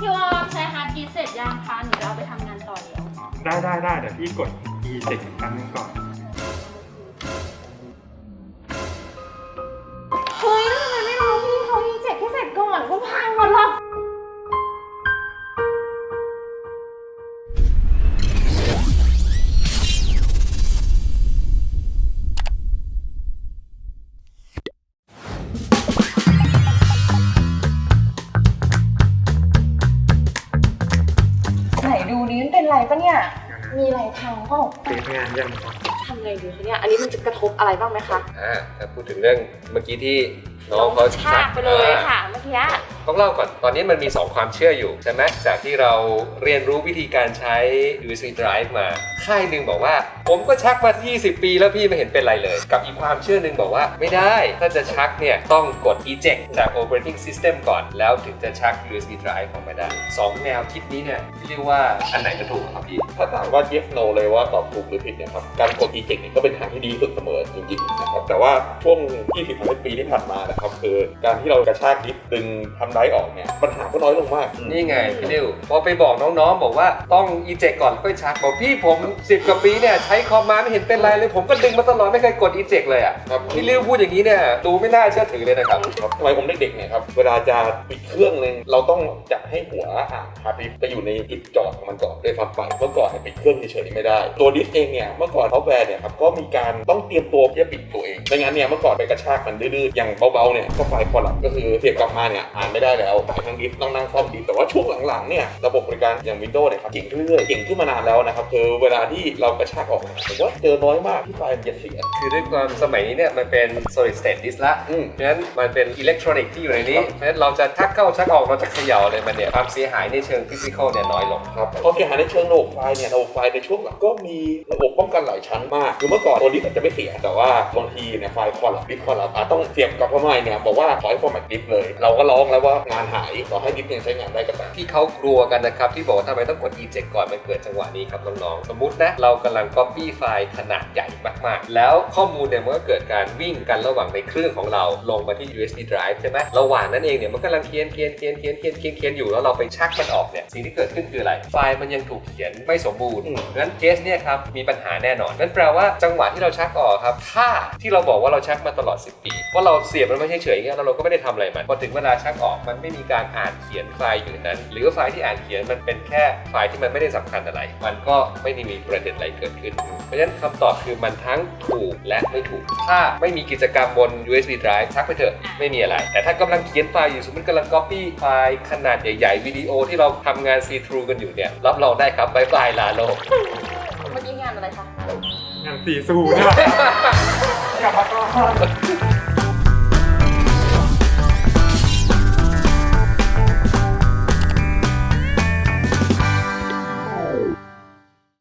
พี่ว่าใช้ฮาร์ดดิสก์เสร็จยังคะหนูจะเอาไปทำงานต่อแล้ว ได้ได้ได้เดี๋ยวพี่กด e เจ็กครั้งหนึงก่อน ดูนี้มันเป็นไรปะเนี่ยมีอะไรพังเปล่าเตรียมงานยังก่อนทำไงดีคะเนี่ย อันนี้มันจะกระทบอะไรบ้างไหมคะ อ่าถ้าพูดถึงเรื่องเมื่อกี้ที่ น้องเขาชากไปเลยค่ะเมื่อกี้ต้องเล่าก่อน ตอนนี้มันมี 2 ความเชื่ออยู่ ใช่ไหมจากที่เราเรียนรู้วิธีการใช้ USB drive มา ค่ายหนึ่งบอกว่า ผมก็ชักมา 20 ปีแล้วพี่ไม่เห็นเป็นไรเลย กับอีกความเชื่อหนึ่งบอกว่าไม่ได้ ถ้าจะชักเนี่ย ต้องกด eject จาก operating system ก่อน แล้วถึงจะชัก USB drive ออกมาได้สองแนวคิดนี้เนี่ยพี่เรียกว่าอันไหนจะถูกครับพี่ถ้าถามว่า yes no เลยว่าตอบถูกหรือผิดเนี่ยครับการกด eject เนี่ยก็เป็นทางที่ดีที่สุดเสมอจริงๆนะครับ แต่ว่าช่วง 20-30ปีที่ผ่านมานะครับคือการที่เรากระชากดิสก์ดึงทำได้ออกเนี่ยปัญหาก็น้อยลงมากนี่ไงพี่ดิวพอไปบอกน้องๆ บอกว่าต้อง eject ก่อนค่อยชักบอกพี่ผม 10 กว่าปีเนี่ยใช้คอมมาไม่เห็นเป็นไรเลย ผมก็ดึงมาตลอดไม่เคยกด eject เลยอะครับพี่ดิวพูดอย่างนี้เนี่ยดูไม่น่าเชื่อถือเลยนะครับครับสมัยผมเด็กๆเนี่ยครับเวลาจะปิดเครื่องนึงเราต้องจัดให้หัวอ่างฮาร์ดดิสก์ไปอยู่ในจุดจอดของมันก่อนด้วยซ้ำไปเมื่อก่อนเนี่ยปิดเครื่องเฉยๆไม่ได้ ตัวดิสก์เองเนี่ยเมื่อก่อนซอฟต์แวร์เนี่ยครับก็มีการต้องเตรียมตัวที่จะปิดตัวเองไม่งั้นเนี่ยเมื่อก่อนไปกระชากมันดื้อๆอย่างเบาๆเนี่ยก็ไฟล์คอลับก็คือเสียบกลับมาเนี่ยอ่านไม่ได้แล้วสายทางดิสก์ต้องนั่งซ่อมดิสก์แต่ว่าช่วงหลังๆเนี่ยระบบบริการอย่าง Windows เนี่ยครับเก่งขึ้นเรื่อยๆเก่งขึ้นมานานแล้วนะครับคือเวลาที่เรากระชากออกเนี่ยผมว่าเจอน้อยมากที่ไฟล์มันจะเสีย คือด้วยความสมัยนี้เนี่ยมันเป็น solid state disk ละอืม เพราะฉะนั้นมันเป็นอิเล็กทรอนิกส์ที่อยู่ในนี้ เพราะฉะนั้นเราจะชักเข้าชักออกเราจะเขย่าอะไรมันเนี่ยความเสียหายในเชิงฟิสิกอลเนี่ยน้อยลง ครับเพราะเสียหายในเชิงระบบไฟล์เนี่ยระบบไฟล์ในช่วงหลังก็มีระบบป้องกันหลายชั้นมากคือเมื่อก่อนตัวดิสก์อาจจะไม่เสียแต่ว่าบางทีเนี่ยไฟล์คอลับดิสก์คอลับอาจต้องเสียบกลับเข้ามาเนี่ยบอกว่าขอให้ฟอร์แมตดิสก์เลย เราก็ร้องแล้วว่างานหายต่อให้ดิสก์ยังใช้งานได้ก็ตามที่เขากลัวกันนะครับ ที่บอกว่าทำไมต้องกด eject ก่อนมันเกิดจังหวะนี้ครับน้องๆสมมุตินะเรากำลัง copy ไฟล์ขนาดใหญ่มากๆ แล้วข้อมูลเนี่ยมันก็เกิดการวิ่งกันระหว่างในเครื่องของเราลงมาที่ USB drive ใช่ไหมระหว่างนั้นเองเนี่ยมันกำลังเขียนเขียนเขียนเขียนเขียนเขียนเขียนอยู่แล้วเราไปชักมันออกเนี่ยสิ่งที่เกิดขึ้นคืออะไร ไฟล์มันยังถูกเขียนไม่สมบูรณ์อืมงั้นเคสเนี่ยครับมีปัญหาแน่นอนนั่นแปลว่าจังหวะที่เราชักออกครับถ้าที่เราบอกว่าเราชักมาตลอด 10 ปี ว่าเราเสียบมันไม่เฉยๆอย่างเงี้ยแล้วเราก็ไม่ได้ทำอะไรมันพอถึงเวลาชักออกมันไม่มีการอ่านเขียนไฟล์อยู่ในนั้น หรือว่าไฟล์ที่อ่านเขียนมันเป็นแค่ไฟล์ที่มันไม่ได้สำคัญอะไร มันก็ไม่ได้มีประเด็นอะไรเกิดขึ้น เพราะฉะนั้นคำตอบคือมันทั้งถูกและไม่ถูก ถ้าไม่มีกิจกรรมบน USB drive ชักไปเถอะไม่มีอะไร แต่ถ้ากำลังเขียนไฟล์อยู่สมมติกำลัง copy ไฟล์ขนาดใหญ่ ๆ วิดีโอที่เราทำงาน see through กันอยู่เนี่ยรับรองได้ครับบายบายลาโลก เมื่อกี้งานอะไรคะ งานสีสูนี่แหละ กลับมาก่อน